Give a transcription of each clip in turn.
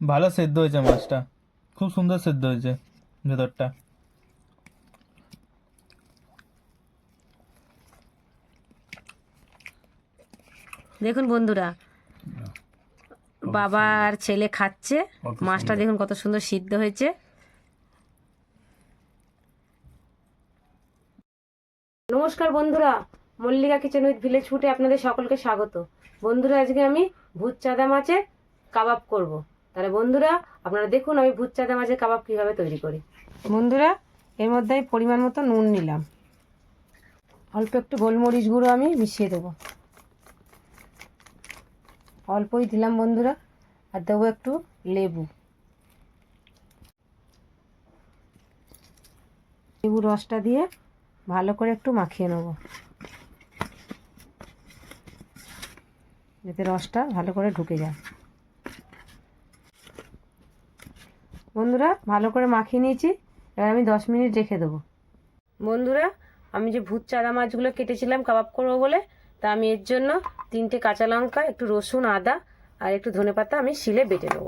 ভালো সেদ্ধ হয়েছে মাছটা। খুব সুন্দর সেদ্ধ হয়েছে ভেতরটা। দেখুন বন্ধুরা বাবা আর ছেলে খাচ্ছে। মাছটা দেখুন কত সুন্দর সিদ্ধ হয়েছে। নমস্কার বন্ধুরা মল্লিকা কিচেন উইথ ভিলেজ ফুটে আপনাদের সকলকে স্বাগত। বন্ধুরা আজকে আমি ভূত চাঁদা মাছের কাবাব করব। তাহলে বন্ধুরা, আপনারা দেখুন আমি ভূত চাঁদা মাছের কাবাব কীভাবে তৈরি করি। বন্ধুরা, এর মধ্যে আমি পরিমাণ মতো নুন নিলাম। অল্প একটু গোলমরিচ গুঁড়ো আমি মিশিয়ে দেবো। অল্পই দিলাম বন্ধুরা, আর দেবো একটু লেবু। লেবু রসটা দিয়ে ভালো করে একটু মাখিয়ে নেব। যাতে রসটা ভালো করে ঢুকে যায়। বন্ধুরা, ভালো করে মাখিয়ে নিয়েছি। এবার আমি দশ মিনিট রেখে দেবো। বন্ধুরা, আমি যে ভূত চাঁদা মাছগুলো কেটেছিলাম কাবাব করব বলে, তা আমি এর জন্য তিনটে কাঁচা লঙ্কা, একটু রসুন, আদা আর একটু ধনে পাতা আমি শিলে বেটে নেব।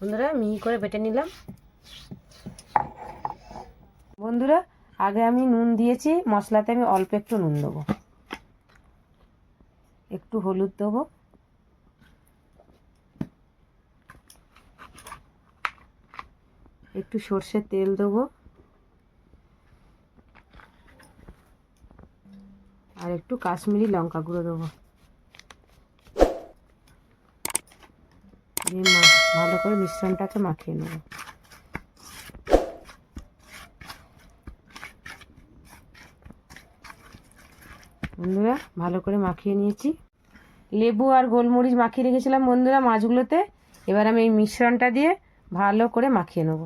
বন্ধুরা মিহি করে বেটে নিলাম। বন্ধুরা, আগে আমি নুন দিয়েছি, মশলাতে আমি অল্প একটু নুন দেবো। একটু হলুদ দেবো। একটু সর্ষের তেল দেবো। আর একটু কাশ্মীরি লঙ্কা গুঁড়ো দেবো দিয়ে মা- ভালো করে মিশ্রণটাকে মাখিয়ে নেব। বন্ধুরা, ভালো করে মাখিয়ে নিয়েছি। লেবু আর গোলমরিচ মাখিয়ে রেখেছিলাম বন্ধুরা মাছগুলোতে। এবার আমি এই মিশ্রণটা দিয়ে ভালো করে মাখিয়ে নেব।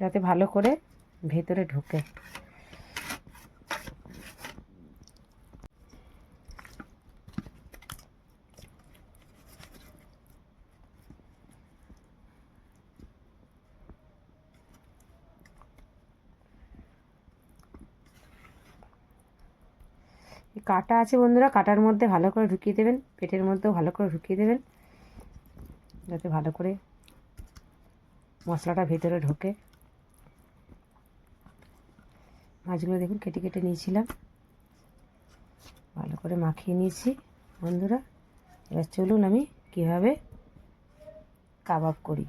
যাতে ভালো করে ভেতরে ঢোকে। কাটা আছে বন্ধুরা, কাটার মধ্যে ভালো করে ঢুকিয়ে দেবেন, পেটের মধ্যেও ভালো করে ঢুকিয়ে দেবেন, যাতে ভালো করে মশলাটা ভেতরে ঢোকে। মাছগুলো দেখুন কেটে কেটে নিয়েছিলাম। ভালো করে মাখিয়ে নিয়েছি বন্ধুরা। এবার চলুন আমি কীভাবে কাবাব করি।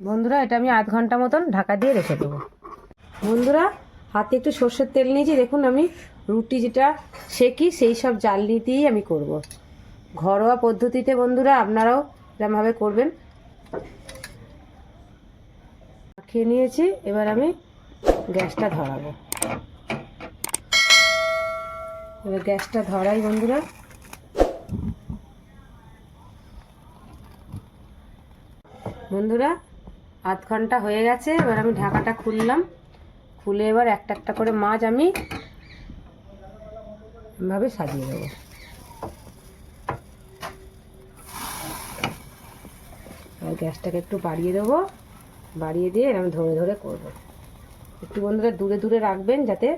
বন্ধুরা, এটা আমি আধ ঘণ্টা মতন ঢাকা দিয়ে রেখে দেবো। বন্ধুরা, হাতে একটু সর্ষের তেল নিয়েছি। দেখুন আমি রুটি যেটা সেকি সেই সব জালনি দিয়েই আমি করব। ঘরোয়া পদ্ধতিতে বন্ধুরা, আপনারাও এরমভাবে করবেন। খেয়ে নিয়েছি, এবার আমি গ্যাসটা ধরাবো। এবার গ্যাসটা ধরাই বন্ধুরা। বন্ধুরা, আধ ঘণ্টা হয়ে গেছে, এবার আমি ঢাকাটা খুললাম। খুলে এবার একটা একটা করে মাছ আমি এভাবে সাজিয়ে দেবো। আর গ্যাসটাকে একটু বাড়িয়ে দেবো। বাড়িয়ে দিয়ে আমি ধরে ধরে করব। একটু বন্ধুরা দূরে দূরে রাখবেন যাতে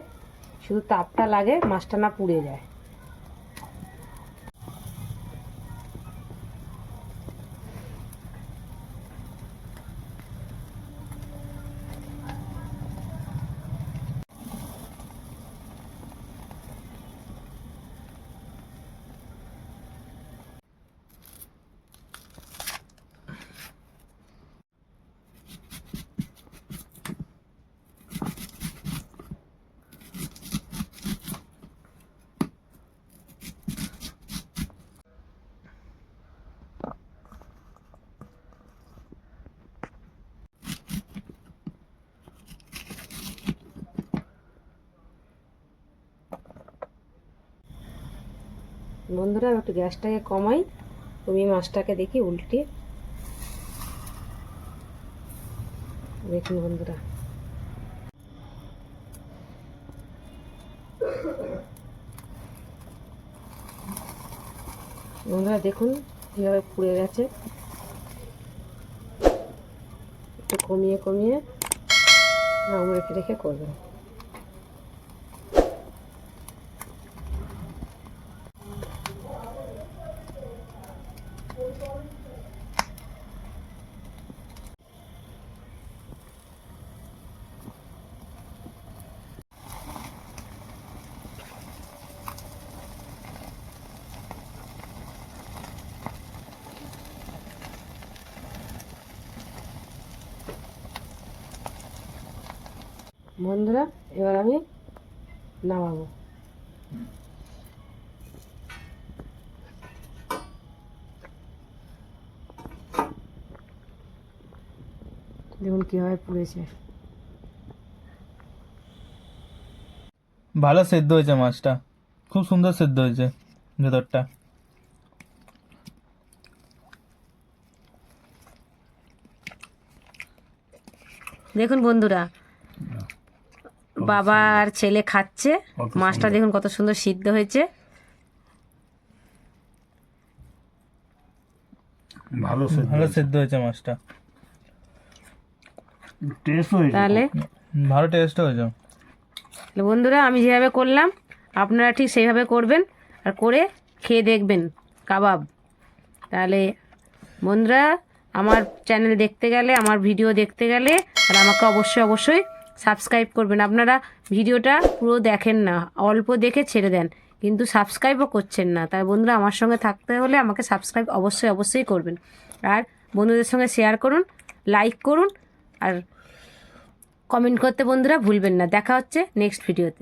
শুধু তাপটা লাগে, মাছটা না পুড়ে যায়। বন্ধুরা একটু গ্যাসটাকে কমাই। আমি মাছটাকে দেখি উল্টে। দেখুন বন্ধুরা। বন্ধুরা, দেখুন কীভাবে পুড়ে গেছে। একটু কমিয়ে কমিয়ে রেখে রেখে করবেন বন্ধুরা এবার আমি নামাবো। দেখুন কীভাবে পুড়েছে। ভালো সেদ্ধ হয়েছে মাছটা। খুব সুন্দর সেদ্ধ হয়েছে ভেতরটা। দেখুন বন্ধুরা বাবা আর ছেলে খাচ্ছে। মাছটা দেখুন কত সুন্দর সিদ্ধ হয়েছে। ভালো ভালো সেদ্ধ হয়েছে মাছটা। টেস্ট হয়েছে তাহলে? ভালো টেস্ট হয়েছে। বন্ধুরা আমি যেভাবে করলাম আপনারা ঠিক সেইভাবে করবেন আর করে খেয়ে দেখবেন কাবাব। তাহলে বন্ধুরা আমার চ্যানেল দেখতে গেলে আমার ভিডিও দেখতে গেলে আর আমাকে অবশ্যই অবশ্যই সাবস্ক্রাইব করবেন। আপনারা ভিডিওটা পুরো দেখেন না, অল্প দেখে ছেড়ে দেন, কিন্তু সাবস্ক্রাইবও করছেন না। তাই বন্ধুরা, আমার সঙ্গে থাকতে হলে আমাকে সাবস্ক্রাইব অবশ্যই অবশ্যই করবেন। আর বন্ধুদের সঙ্গে শেয়ার করুন লাইক করুন, আর কমেন্ট করতে বন্ধুরা ভুলবেন না। দেখা হচ্ছে নেক্সট ভিডিওতে